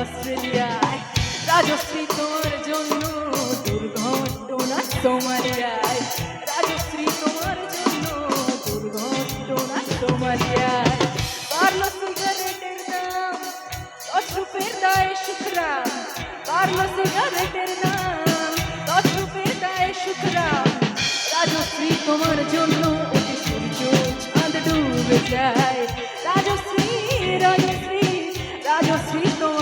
অস্ট্রেলিয়ায় রাজশ্রী তোমার জন্য দুর্ঘটনা সোমালিয়ায়। রাজশ্রী তোমার জন্য দুর্ঘটনা সোমালিয়ায়। বাড়লো সিগারেটের দাম দশ রুপের দায় শুক্রাম বাড়লো সিগারেটের দাম দশ রুপের দায় শুক্রাম রাজশ্রী তোমার জন্য ওঠে সূর্য চাঁদ ডুবে যায়। রাজশ্রী রাজশ্রী রাজশ্রী তোমার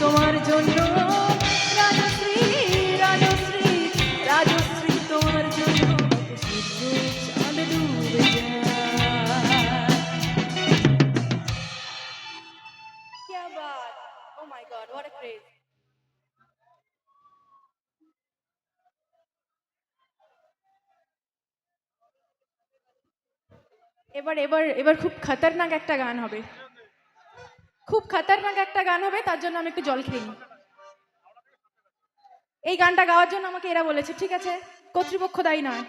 তোমার জন্য রাজশ্রী রাজশ্রী রাজশ্রী তোমার জন্য ওঠে সূর্য চাঁদ ডুবে যায় क्या बात oh my god what a craze এবার এবার এবার খুব খতরনাক একটা গান হবে খুব খাতারনাক একটা গান হবে, তার জন্য আমি একটু জল খেয়ে নিই। এই গানটা গাওয়ার জন্য আমাকে এরা বলেছে, ঠিক আছে? কর্তৃপক্ষ দায়ী নয়।